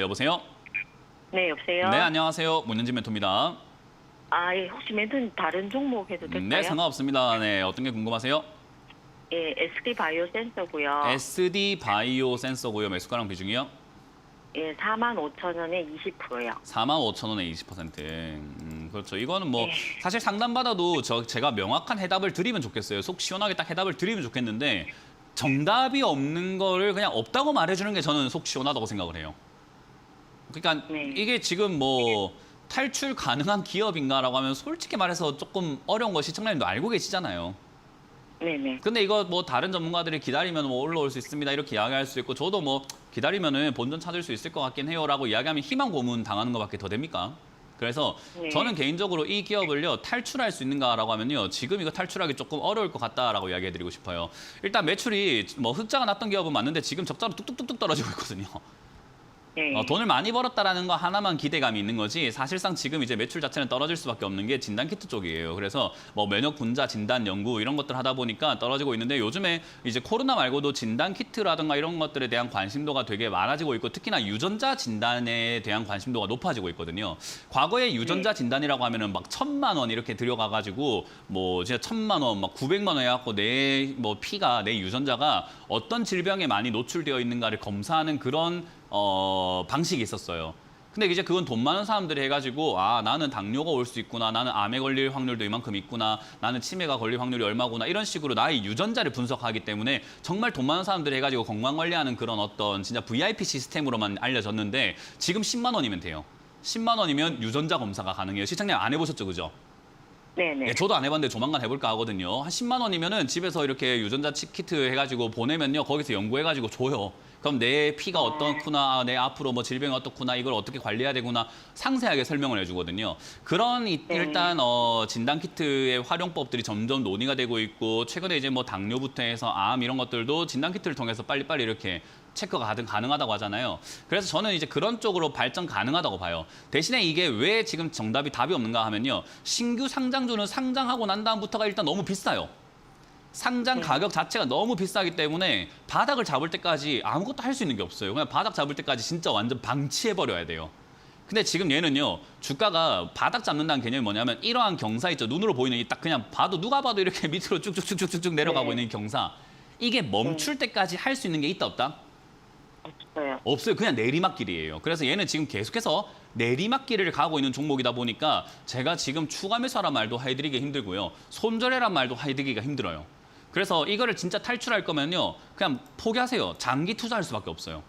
여보세요? 네, 여보세요? 네, 안녕하세요. 문현진 멘토입니다. 아, 예, 혹시 멘토님 다른 종목 해도 될까요? 네, 상관없습니다. 네, 어떤 게 궁금하세요? 예, SD 바이오 센서고요. SD 바이오 센서고요. 매수가랑 비중이요? 예, 4만 5천 원에 20%요. 45,000원에 20%. 음, 그렇죠. 이거는 뭐 네. 사실 상담받아도 저 제가 명확한 해답을 드리면 좋겠어요. 속 시원하게 딱 해답을 드리면 좋겠는데 정답이 없는 거를 그냥 없다고 말해주는 게 저는 속 시원하다고 생각을 해요. 그러니까 네. 이게 지금 뭐 탈출 가능한 기업인가라고 하면 솔직히 말해서 조금 어려운 거 시청자님도 알고 계시잖아요. 네네. 근데 이거 뭐 다른 전문가들이 기다리면 뭐 올라올 수 있습니다 이렇게 이야기할 수 있고 저도 뭐 기다리면은 본전 찾을 수 있을 것 같긴 해요라고 이야기하면 희망 고문 당하는 것밖에 더 됩니까? 그래서 네. 저는 개인적으로 이 기업을요 탈출할 수 있는가라고 하면요 지금 이거 탈출하기 조금 어려울 것 같다라고 이야기해드리고 싶어요. 일단 매출이 뭐 흑자가 났던 기업은 맞는데 지금 적자로 뚝뚝뚝뚝 떨어지고 있거든요. 네. 어, 돈을 많이 벌었다라는 거 하나만 기대감이 있는 거지 사실상 지금 이제 매출 자체는 떨어질 수밖에 없는 게 진단 키트 쪽이에요. 그래서 뭐 면역 분자 진단 연구 이런 것들 하다 보니까 떨어지고 있는데 요즘에 이제 코로나 말고도 진단 키트라든가 이런 것들에 대한 관심도가 되게 많아지고 있고 특히나 유전자 진단에 대한 관심도가 높아지고 있거든요. 과거에 유전자 진단이라고 하면은 막 천만 원 이렇게 들여가 가지고 뭐 진짜 천만 원, 막 구백만 원 해 갖고 내 뭐 피가 내 유전자가 어떤 질병에 많이 노출되어 있는가를 검사하는 그런 어, 방식이 있었어요. 근데 이제 그건 돈 많은 사람들이 해가지고 아 나는 당뇨가 올 수 있구나 나는 암에 걸릴 확률도 이만큼 있구나 나는 치매가 걸릴 확률이 얼마구나 이런 식으로 나의 유전자를 분석하기 때문에 정말 돈 많은 사람들이 해가지고 건강 관리하는 그런 어떤 진짜 VIP 시스템으로만 알려졌는데 지금 10만 원이면 돼요 10만 원이면 유전자 검사가 가능해요 시청자 안 해보셨죠 그죠? 네네. 예, 저도 안 해봤는데 조만간 해볼까 하거든요. 한 10만 원이면은 집에서 이렇게 유전자 치- 키트 해가지고 보내면요. 거기서 연구해가지고 줘요. 그럼 내 피가 어떻구나, 내 앞으로 뭐 질병이 어떻구나, 이걸 어떻게 관리해야 되구나 상세하게 설명을 해주거든요. 그런 이- 네. 일단 어, 진단 키트의 활용법들이 점점 논의가 되고 있고 최근에 이제 뭐 당뇨부터 해서 암 이런 것들도 진단 키트를 통해서 빨리빨리 이렇게 체크가 가능, 가능하다고 하잖아요. 그래서 저는 이제 그런 쪽으로 발전 가능하다고 봐요. 대신에 이게 왜 지금 정답이 답이 없는가 하면요. 신규 상장주는 상장하고 난 다음부터가 일단 너무 비싸요. 상장 네. 가격 자체가 너무 비싸기 때문에 바닥을 잡을 때까지 아무것도 할 수 있는 게 없어요. 그냥 바닥 잡을 때까지 진짜 완전 방치해 버려야 돼요. 근데 지금 얘는요 주가가 바닥 잡는다는 개념이 뭐냐면 이러한 경사 있죠 눈으로 보이는 이 딱 그냥 봐도 누가 봐도 이렇게 밑으로 쭉쭉쭉쭉쭉 내려가고 네. 있는 이 경사 이게 멈출 때까지 할 수 있는 게 있다 없다 없어요. 없어요 그냥 내리막길이에요 그래서 얘는 지금 계속해서 내리막길을 가고 있는 종목이다 보니까 제가 지금 추가 매수하란 말도 해드리기 힘들고요 손절해란 말도 해드리기가 힘들어요 그래서 이거를 진짜 탈출할 거면요 그냥 포기하세요 장기 투자할 수밖에 없어요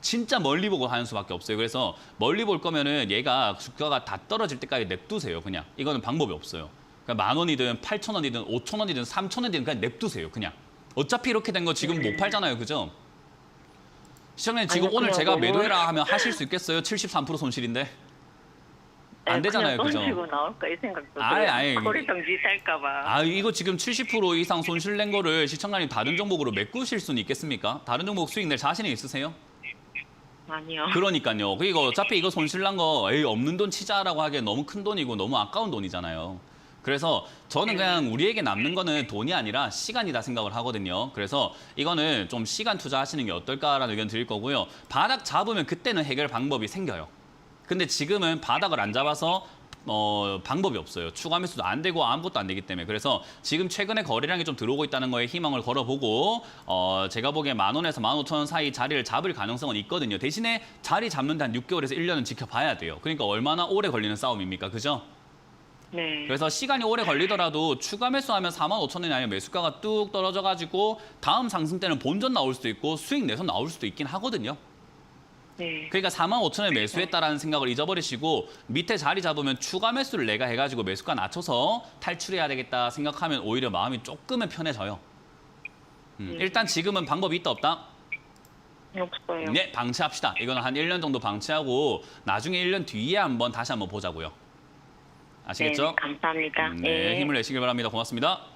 진짜 멀리 보고 하는 수밖에 없어요. 그래서 멀리 볼 거면은 얘가 주가가 다 떨어질 때까지 냅두세요. 그냥 이거는 방법이 없어요. 그러니까 만 원이든 팔천 원이든 오천 원이든 삼천 원이든 그냥 냅두세요. 그냥 어차피 이렇게 된 거 지금 못 팔잖아요. 그죠? 시청자님 지금 아니요, 오늘 제가 매도해라 하면 하실 수 있겠어요? 73% 손실인데. 안 되잖아요, 그죠? 던지고 나올까 이 생각도 들어요. 아이. 거리 정지 살까봐. 아 이거 지금 70% 이상 손실 낸 거를 시청자님 다른 종목으로 메꾸실 수는 있겠습니까? 다른 종목 수익 낼 자신이 있으세요? 아니요. 그러니까요. 이거 어차피 이거 손실 난 거 에이 없는 돈 치자라고 하기엔 너무 큰 돈이고 너무 아까운 돈이잖아요. 그래서 저는 그냥 우리에게 남는 거는 돈이 아니라 시간이다 생각을 하거든요. 그래서 이거는 좀 시간 투자하시는 게 어떨까라는 의견 드릴 거고요. 바닥 잡으면 그때는 해결 방법이 생겨요. 근데 지금은 바닥을 안 잡아서 어, 방법이 없어요. 추가 매수도 안 되고 아무것도 안 되기 때문에. 그래서 지금 최근에 거래량이 좀 들어오고 있다는 거에 희망을 걸어보고 어, 제가 보기에 만 원에서 만 오천 원 사이 자리를 잡을 가능성은 있거든요. 대신에 자리 잡는 데 한 6개월에서 1년은 지켜봐야 돼요. 그러니까 얼마나 오래 걸리는 싸움입니까? 그죠? 네. 그래서 시간이 오래 걸리더라도 추가 매수하면 4만 5천 원이 아니라 매수가가 뚝 떨어져가지고 다음 상승 때는 본전 나올 수도 있고 수익 내서 나올 수도 있긴 하거든요. 네. 그러니까 4만 5천 원에 매수했다라는 생각을 잊어버리시고 밑에 자리 잡으면 추가 매수를 내가 해가지고 매수가 낮춰서 탈출해야 되겠다 생각하면 오히려 마음이 조금은 편해져요. 음, 음. 일단 지금은 방법이 있다 없다? 없어요. 네, 방치합시다. 이거는 한 1년 정도 방치하고 나중에 1년 뒤에 한번 다시 한번 보자고요. 아시겠죠? 네, 감사합니다. 음, 네, 힘을 내시길 바랍니다. 고맙습니다.